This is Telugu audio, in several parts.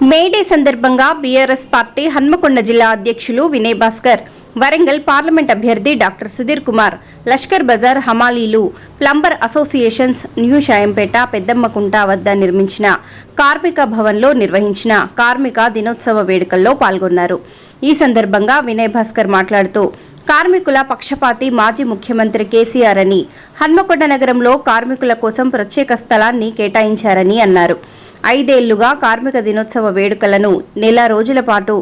మేడే సందర్భంగా బీఆర్ఎస్ పార్టీ హన్మకొండ జిల్లా అధ్యక్షులు వినయ్ భాస్కర్ వరంగల్ పార్లమెంట్ అభ్యర్థి doctor Sudheer Kumar Lashkar Bazaar హమాలీలు plumber associations new Shayampet Peddammakunta వద్ద నిర్మించిన కార్మిక భవన్లో నిర్వహించిన కార్మిక దినోత్సవ వేడుకల్లో పాల్గొన్నారు. ఈ సందర్భంగా వినయ్ భాస్కర్ మాట్లాడుతూ కార్మికుల పక్షపాతి మాజీ ముఖ్యమంత్రి కేసీఆర్ అని హన్మకొండ నగరంలో కార్మికుల కోసం ప్రత్యేక స్థలాన్ని కేటాయించారని అన్నారు. ఐదేళ్ళుగా కార్మిక దినోత్సవ వేడుకలను నెల రోజుల పాటు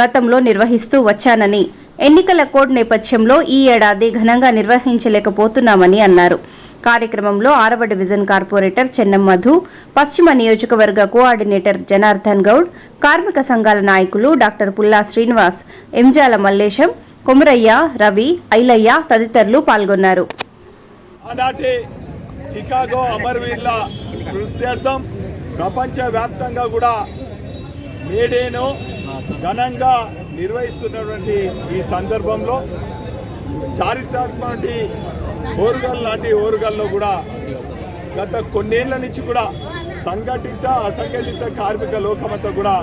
గతంలో నిర్వహిస్తూ వచ్చానని ఎన్నికల కోడ్ నేపథ్యంలో ఈ ఏడాది ఘనంగా నిర్వహించలేకపోతున్నామని అన్నారు. కార్యక్రమంలో ఆరవ డివిజన్ కార్పొరేటర్ చెన్నం మధు పశ్చిమ నియోజకవర్గ కోఆర్డినేటర్ జనార్దన్ గౌడ్ కార్మిక సంఘాల నాయకులు డాక్టర్ పుల్లా శ్రీనివాస్ ఎంజాల మల్లేశం కుమరయ్య రవి ఐలయ్య తదితరులు పాల్గొన్నారు. ఆనాటి చికాగో అమరవీరుల వృత్త్యర్థం ప్రపంచవ్యాప్తంగా కూడా మేడేను ఘనంగా నిర్వహిస్తున్నటువంటి ఈ సందర్భంలో చారిత్రాత్మక ఓరుగల్ లాంటి ఓరుగల్లో కూడా గత కొన్నేళ్ళ నుంచి కూడా సంఘటిత అసంఘటిత కార్మిక లోకమంతా కూడా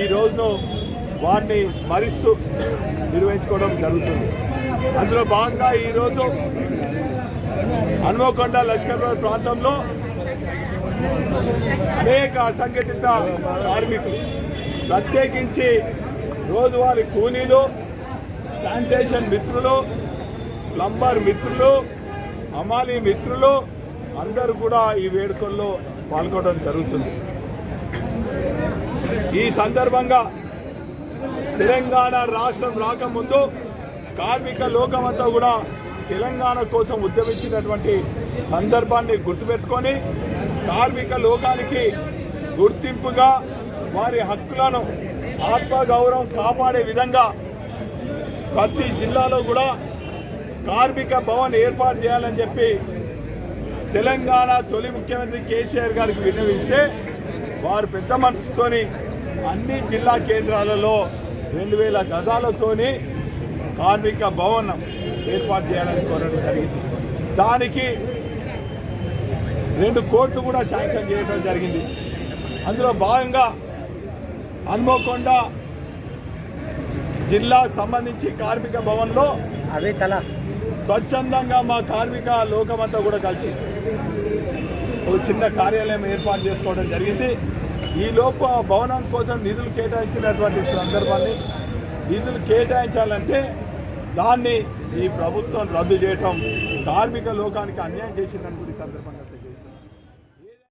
ఈ రోజును వారిని స్మరిస్తూ నిర్వహించుకోవడం జరుగుతుంది. అందులో భాగంగా ఈరోజు హనుమకొండ లష్కర్ ప్రాంతంలో అనేక అసంఘటిత కార్మికులు ప్రత్యేకించి రోజువారీ కూలీలు శానిటేషన్ మిత్రులు ప్లంబర్ మిత్రులు అమాలి మిత్రులు అందరూ కూడా ఈ వేడుకల్లో పాల్గొనడం జరుగుతుంది. ఈ సందర్భంగా తెలంగాణ రాష్ట్రం రాకముందు కార్మిక లోకమంతా కూడా తెలంగాణ కోసం ఉద్యమించినటువంటి సందర్భాన్ని గుర్తుపెట్టుకొని కార్మిక లోకానికి గుర్తింపుగా వారి హక్కులను ఆత్మగౌరవం కాపాడే విధంగా ప్రతి జిల్లాలో కూడా కార్మిక భవన్ ఏర్పాటు చేయాలని చెప్పి తెలంగాణ తొలి ముఖ్యమంత్రి కేసీఆర్ గారికి విన్నవిస్తే వారు పెద్ద మనసుతోని అన్ని జిల్లా కేంద్రాలలో రెండు వేల గజాలతోని కార్మిక భవనం ఏర్పాటు చేయాలని కోరడం జరిగింది. దానికి రెండు కోట్లు కూడా శాంక్షన్ చేయడం జరిగింది. అందులో భాగంగా హన్మకొండ జిల్లా సంబంధించి కార్మిక భవన్లో అవే తల. స్వచ్ఛందంగా మా కార్మిక లోకమంతా కూడా కలిసి ఒక చిన్న కార్యాలయం ఏర్పాటు చేసుకోవడం జరిగింది. ఈ లోపు ఆ భవనం కోసం నిధులు కేటాయించినటువంటి సందర్భాన్ని నిధులు కేటాయించాలంటే దాన్ని ఈ ప్రభుత్వం రద్దు చేయటం కార్మిక లోకానికి అన్యాయం చేసిందని కూడా ఈ సందర్భంగా